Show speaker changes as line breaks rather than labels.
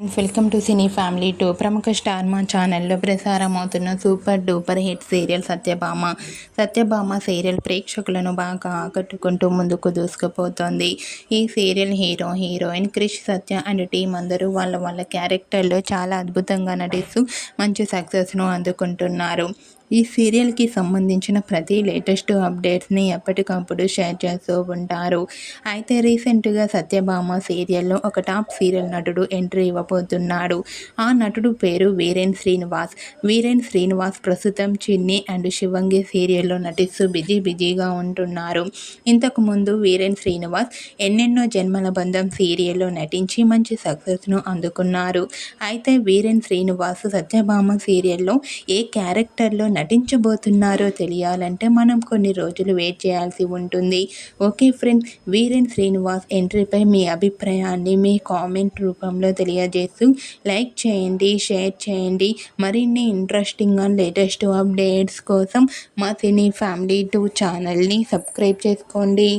Welcome to Cine Family Two. ప్రముఖ star Maa ఛానల్లో ప్రసారం అవుతున్న super duper hit serial Satyabhama. Satyabhama serial ప్రేక్షకులను బాగా ఆకట్టుకుంటూ ముందుకు దూసుకుపోతోంది. ఈ serial hero heroine Krish Satya and team అందరూ వాళ్ళ వాళ్ళ క్యారెక్టర్లో చాలా అద్భుతంగా నటిస్తూ మంచి సక్సెస్ను అందుకుంటున్నారు. ఈ సీరియల్కి సంబంధించిన ప్రతి లేటెస్ట్ అప్డేట్స్ని ఎప్పటికప్పుడు షేర్ చేస్తూ ఉంటారు. అయితే రీసెంట్గా సత్యభామ సీరియల్లో ఒక టాప్ సీరియల్ నటుడు ఎంట్రీ ఇవ్వబోతున్నాడు. ఆ నటుడు పేరు వీరేన్ శ్రీనివాస్. వీరేన్ శ్రీనివాస్ ప్రస్తుతం చిన్ని అండ్ శివంగి సీరియల్లో నటిస్తూ బిజీ బిజీగా ఉంటున్నారు. ఇంతకుముందు వీరేన్ శ్రీనివాస్ ఎన్నెన్నో జన్మల బంధం సీరియల్లో నటించి మంచి సక్సెస్ను అందుకున్నారు. అయితే వీరేన్ శ్రీనివాస్ సత్యభామ సీరియల్లో ఏ క్యారెక్టర్లో నటించబోతున్నారో తెలియాలంటే మనం కొన్ని రోజులు వెయిట్ చేయాల్సి ఉంటుంది. ఓకే ఫ్రెండ్స్ వీరేన్ శ్రీనివాస్ ఎంట్రీపై మీ అభిప్రాయాన్ని మీ కామెంట్ రూపంలో తెలియజేస్తూ లైక్ చేయండి షేర్ చేయండి. మరిన్ని ఇంట్రెస్టింగ్ అండ్ లేటెస్ట్ అప్డేట్స్ కోసం మా సినీ ఫ్యామిలీ టూ ఛానల్ని సబ్స్క్రైబ్ చేసుకోండి.